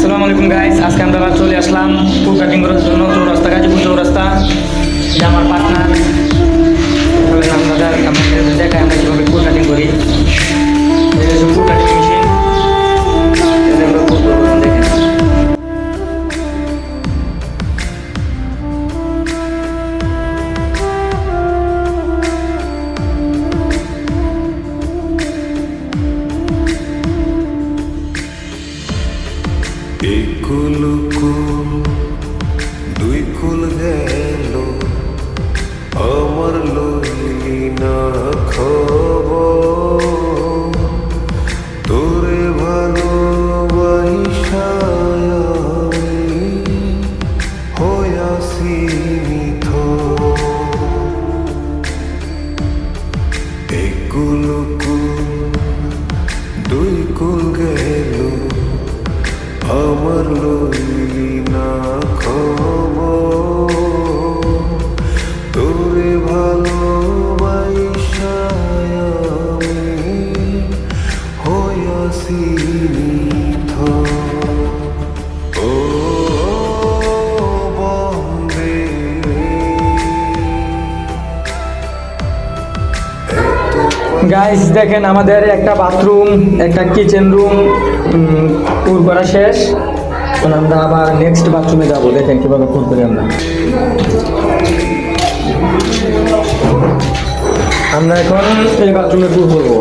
আসসালামু আলাইকুম গাইস আজকে আমরা চলে আসলাম ফুল কাটিং করার জন্য একুল কুল দুই কুল গেল। আমার লইলি না খবর। তোরে ভালোবাসায় আমি হইয়াছি মিথর একুল কুল আমার লইলি না খবর গাইস দেখেন আমাদের একটা বাথরুম একটা কিচেন রুম পুর করা শেষ। এখন আমরা আবার নেক্সট বাথরুমে যাব। দেখেন কীভাবে পুর করি আমরা। আমরা এখন এই বাথরুমে টুর করব।